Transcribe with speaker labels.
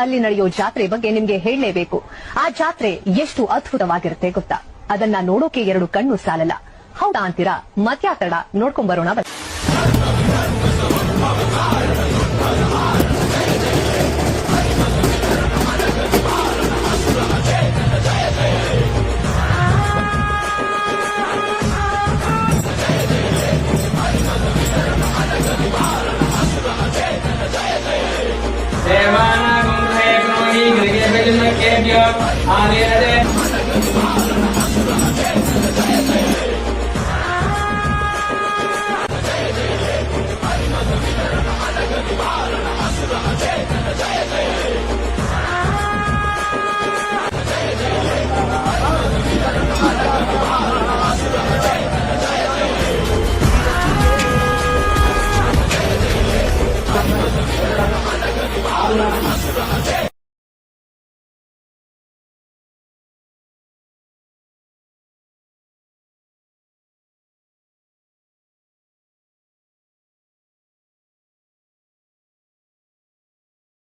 Speaker 1: ಅಲ್ಲಿ ನಡೆಯೋ ಜಾತ್ರೆ ಬಗ್ಗೆ ನಿಮ್ಗೆ ಹೇಳಲೇಬೇಕು. ಆ ಜಾತ್ರೆ ಎಷ್ಟು ಅದ್ಭುತವಾಗಿರುತ್ತೆ ಗೊತ್ತಾ? ಅದನ್ನ ನೋಡೋಕೆ ಎರಡು ಕಣ್ಣು ಸಾಲಲ್ಲ. ಹೌದಾ ಅಂತೀರಾ? ಮತ್ಯಾತಡ ನೋಡ್ಕೊಂಡ್ ಬರೋಣ ಬನ್ನಿ.
Speaker 2: जना आने